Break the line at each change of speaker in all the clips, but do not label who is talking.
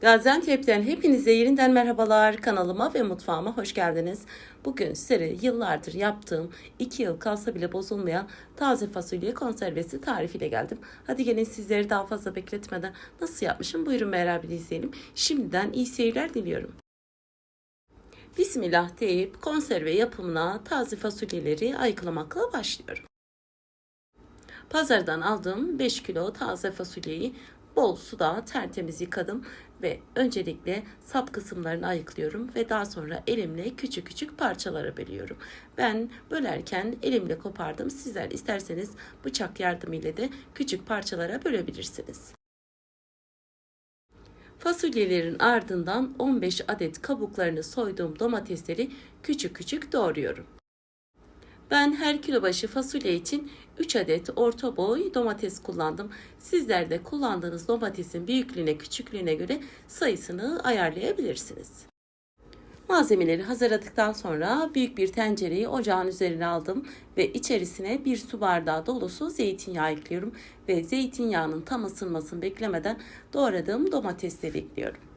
Gaziantep'ten hepinize yeniden merhabalar. Kanalıma ve mutfağıma hoş geldiniz. Bugün sizlere yıllardır yaptığım 2 yıl kalsa bile bozulmayan taze fasulye konservesi tarifiyle geldim. Hadi gelin sizleri daha fazla bekletmeden nasıl yapmışım buyurun beraber izleyelim. Şimdiden iyi seyirler diliyorum. Bismillah deyip konserve yapımına taze fasulyeleri ayıklamakla başlıyorum. Pazardan aldığım 5 kilo taze fasulyeyi bol suda tertemiz yıkadım ve öncelikle sap kısımlarını ayıklıyorum ve daha sonra elimle küçük küçük parçalara bölüyorum. Ben bölerken elimle kopardım. Sizler isterseniz bıçak yardımıyla da küçük parçalara bölebilirsiniz. Fasulyelerin ardından 15 adet kabuklarını soyduğum domatesleri küçük küçük doğruyorum. Ben her kilo başı fasulye için 3 adet orta boy domates kullandım. Sizler de kullandığınız domatesin büyüklüğüne küçüklüğüne göre sayısını ayarlayabilirsiniz. Malzemeleri hazırladıktan sonra büyük bir tencereyi ocağın üzerine aldım ve içerisine bir su bardağı dolusu zeytinyağı ekliyorum ve zeytinyağının tam ısınmasını beklemeden doğradığım domatesleri ekliyorum.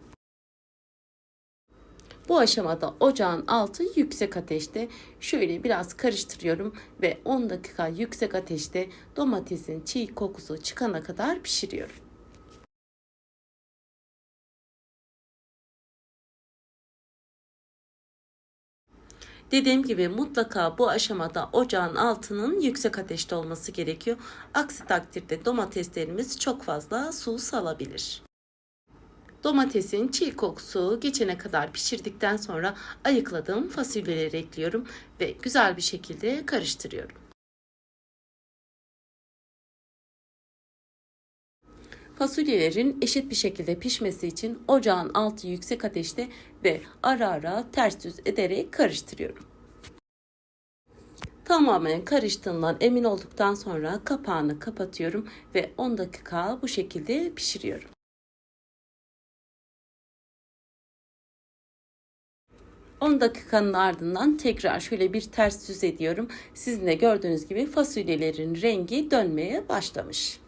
Bu aşamada ocağın altı yüksek ateşte şöyle biraz karıştırıyorum ve 10 dakika yüksek ateşte domatesin çiğ kokusu çıkana kadar pişiriyorum. Dediğim gibi mutlaka bu aşamada ocağın altının yüksek ateşte olması gerekiyor. Aksi takdirde domateslerimiz çok fazla su salabilir. Domatesin çiğ kokusu geçene kadar pişirdikten sonra ayıkladığım fasulyeleri ekliyorum ve güzel bir şekilde karıştırıyorum. Fasulyelerin eşit bir şekilde pişmesi için ocağın altı yüksek ateşte ve ara ara ters düz ederek karıştırıyorum. Tamamen karıştığından emin olduktan sonra kapağını kapatıyorum ve 10 dakika bu şekilde pişiriyorum. 10 dakikanın ardından tekrar şöyle bir ters düz ediyorum. Sizin de gördüğünüz gibi fasulyelerin rengi dönmeye başlamış.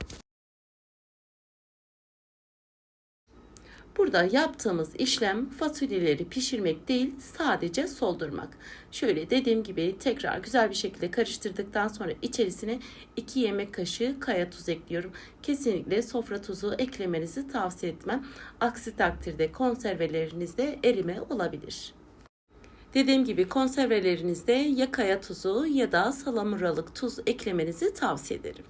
Burada yaptığımız işlem fasulyeleri pişirmek değil sadece soldurmak. Şöyle dediğim gibi tekrar güzel bir şekilde karıştırdıktan sonra içerisine 2 yemek kaşığı kaya tuz ekliyorum. Kesinlikle sofra tuzu eklemenizi tavsiye etmem. Aksi takdirde konservelerinizde erime olabilir. Dediğim gibi konservelerinizde ya kaya tuzu ya da salamuralık tuz eklemenizi tavsiye ederim.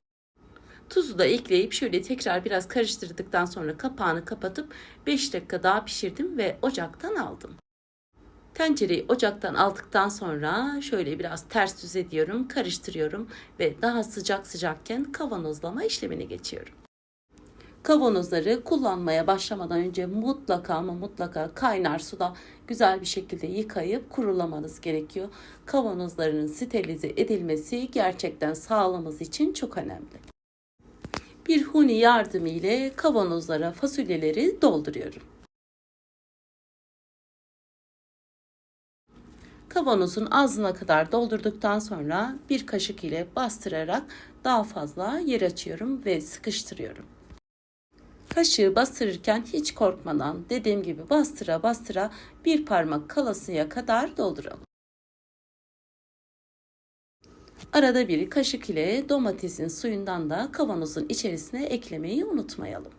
Tuzu da ekleyip şöyle tekrar biraz karıştırdıktan sonra kapağını kapatıp 5 dakika daha pişirdim ve ocaktan aldım. Tencereyi ocaktan aldıktan sonra şöyle biraz ters düz ediyorum, karıştırıyorum ve daha sıcak sıcakken kavanozlama işlemine geçiyorum. Kavanozları kullanmaya başlamadan önce mutlaka ama mutlaka kaynar suda güzel bir şekilde yıkayıp kurulamanız gerekiyor. Kavanozlarının sterilize edilmesi gerçekten sağlığımız için çok önemli. Bir huni yardımı ile kavanozlara fasulyeleri dolduruyorum. Kavanozun ağzına kadar doldurduktan sonra bir kaşık ile bastırarak daha fazla yer açıyorum ve sıkıştırıyorum. Kaşığı bastırırken hiç korkmadan dediğim gibi bastıra bastıra bir parmak kalasıya kadar dolduralım. Arada bir kaşık ile domatesin suyundan da kavanozun içerisine eklemeyi unutmayalım.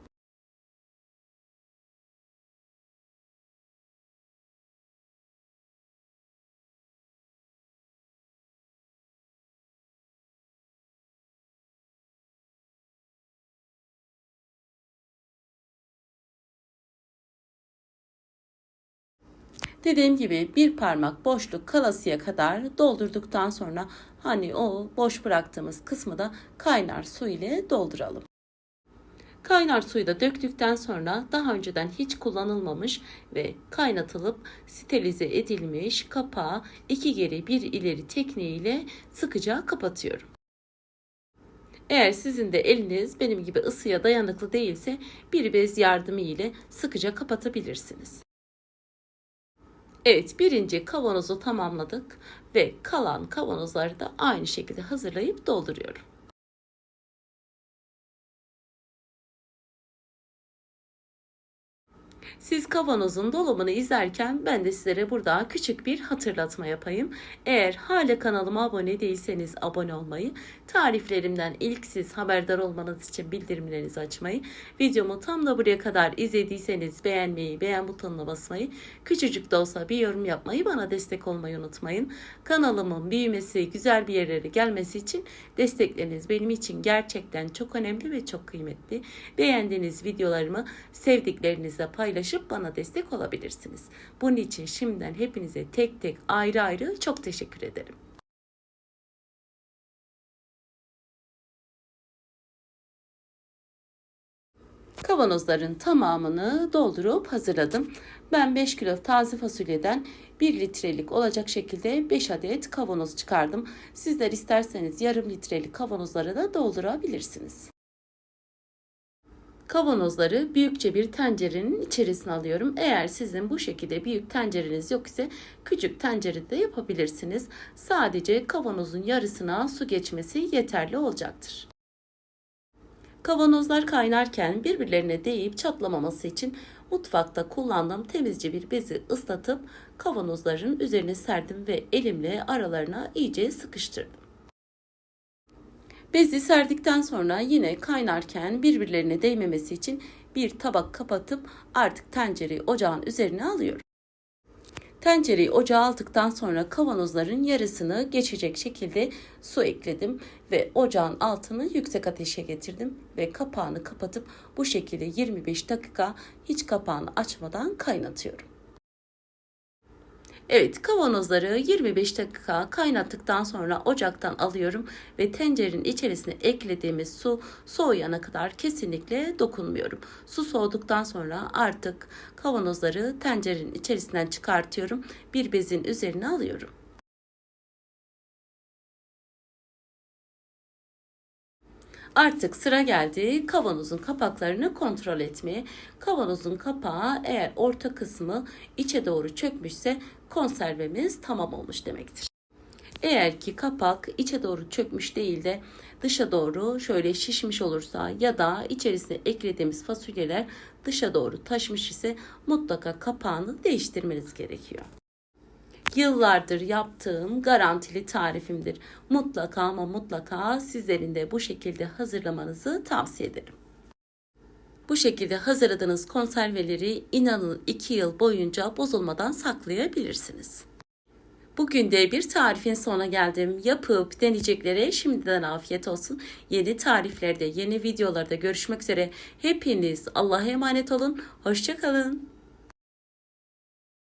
Dediğim gibi bir parmak boşluk kalasıya kadar doldurduktan sonra hani o boş bıraktığımız kısmı da kaynar su ile dolduralım. Kaynar suyu da döktükten sonra daha önceden hiç kullanılmamış ve kaynatılıp sterilize edilmiş kapağı iki geri bir ileri tekniğiyle sıkıca kapatıyorum. Eğer sizin de eliniz benim gibi ısıya dayanıklı değilse bir bez yardımı ile sıkıca kapatabilirsiniz. Evet birinci kavanozu tamamladık ve kalan kavanozları da aynı şekilde hazırlayıp dolduruyorum. Siz kavanozun dolumunu izlerken ben de sizlere burada küçük bir hatırlatma yapayım. Eğer hala kanalıma abone değilseniz abone olmayı, tariflerimden ilk siz haberdar olmanız için bildirimlerinizi açmayı, videomu tam da buraya kadar izlediyseniz beğenmeyi, beğen butonuna basmayı, küçücük de olsa bir yorum yapmayı, bana destek olmayı unutmayın. Kanalımın büyümesi, güzel bir yerlere gelmesi için destekleriniz benim için gerçekten çok önemli ve çok kıymetli. Beğendiğiniz videolarımı sevdiklerinizle paylaşıp bana destek olabilirsiniz. Bunun için şimdiden hepinize tek tek ayrı ayrı çok teşekkür ederim. Kavanozların tamamını doldurup hazırladım. Ben 5 kilo taze fasulyeden 1 litrelik olacak şekilde 5 adet kavanoz çıkardım. Sizler isterseniz yarım litrelik kavanozlara da doldurabilirsiniz. Kavanozları büyükçe bir tencerenin içerisine alıyorum. Eğer sizin bu şekilde büyük tencereniz yok ise küçük tencerede yapabilirsiniz. Sadece kavanozun yarısına su geçmesi yeterli olacaktır. Kavanozlar kaynarken birbirlerine değip çatlamaması için mutfakta kullandığım temizce bir bezi ıslatıp kavanozların üzerine serdim ve elimle aralarına iyice sıkıştırdım. Bezi serdikten sonra yine kaynarken birbirlerine değmemesi için bir tabak kapatıp artık tencereyi ocağın üzerine alıyorum. Tencereyi ocağa aldıktan sonra kavanozların yarısını geçecek şekilde su ekledim ve ocağın altını yüksek ateşe getirdim ve kapağını kapatıp bu şekilde 25 dakika hiç kapağını açmadan kaynatıyorum. Evet kavanozları 25 dakika kaynattıktan sonra ocaktan alıyorum ve tencerenin içerisine eklediğimiz su soğuyana kadar kesinlikle dokunmuyorum. Su soğuduktan sonra artık kavanozları tencerenin içerisinden çıkartıyorum. Bir bezin üzerine alıyorum. Artık sıra geldi kavanozun kapaklarını kontrol etmeye. Kavanozun kapağı eğer orta kısmı içe doğru çökmüşse konservemiz tamam olmuş demektir. Eğer ki kapak içe doğru çökmüş değil de dışa doğru şöyle şişmiş olursa ya da içerisine eklediğimiz fasulyeler dışa doğru taşmış ise mutlaka kapağını değiştirmeniz gerekiyor yıllardır yaptığım garantili tarifimdir. Mutlaka ama mutlaka sizlerin de bu şekilde hazırlamanızı tavsiye ederim. Bu şekilde hazırladığınız konserveleri inanın 2 yıl boyunca bozulmadan saklayabilirsiniz. Bugün de bir tarifin sonuna geldim. Yapıp deneyeceklere şimdiden afiyet olsun. Yeni tariflerde, yeni videolarda görüşmek üzere. Hepiniz Allah'a emanet olun. Hoşçakalın.